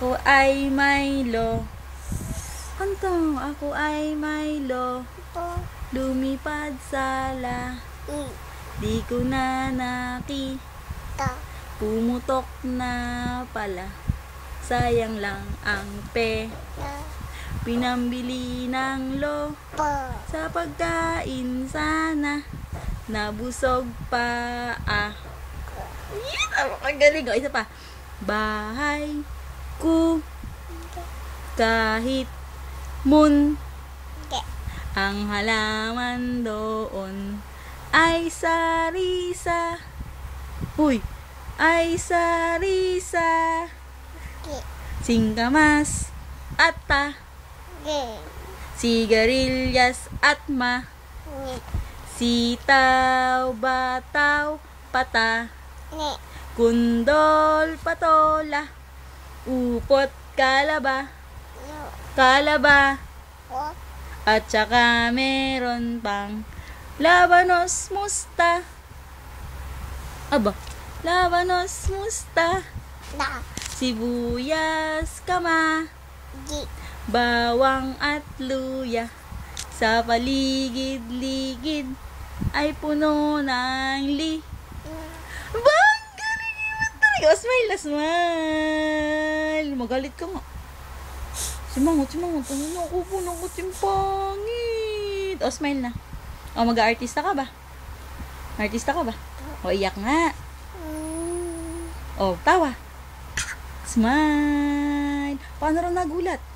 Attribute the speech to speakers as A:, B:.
A: Ako ay Milo. Kantang, ako ay Milo. Lumipad sa la. Di ko na naki.
B: Ta.
A: Pumutok na pala. Sayang lang ang pe.
B: Na.
A: Pinambili ng lo. Sa pagkain sana. Nabusog pa ah. Yes! Ang galing. O, isa pa. Bahay ko kahit mun
B: Hindi.
A: ang halaman doon ay sarisa. Uy, ay sarisa.
B: Hindi.
A: Singkamas at ta.
B: Hindi.
A: Sigarilyas at ma. Sitaw, bataw, pata. Kundol, patola. Upot, kalaba. Kalaba. At saka meron pang labanos musta. Aba, labanos musta.
B: Na.
A: Sibuyas, kama. Bawang at luya. Sa paligid-ligid ay puno ng li. Ba, ang galing smile na smile. Magalit ka nga. Simangot, simangot. Ano na ako po ng kuting pangit. O, smile na. O, mag-artista ka ba? Artista ka ba? O, iyak nga. O, tawa. Smile. Paano raw nagulat?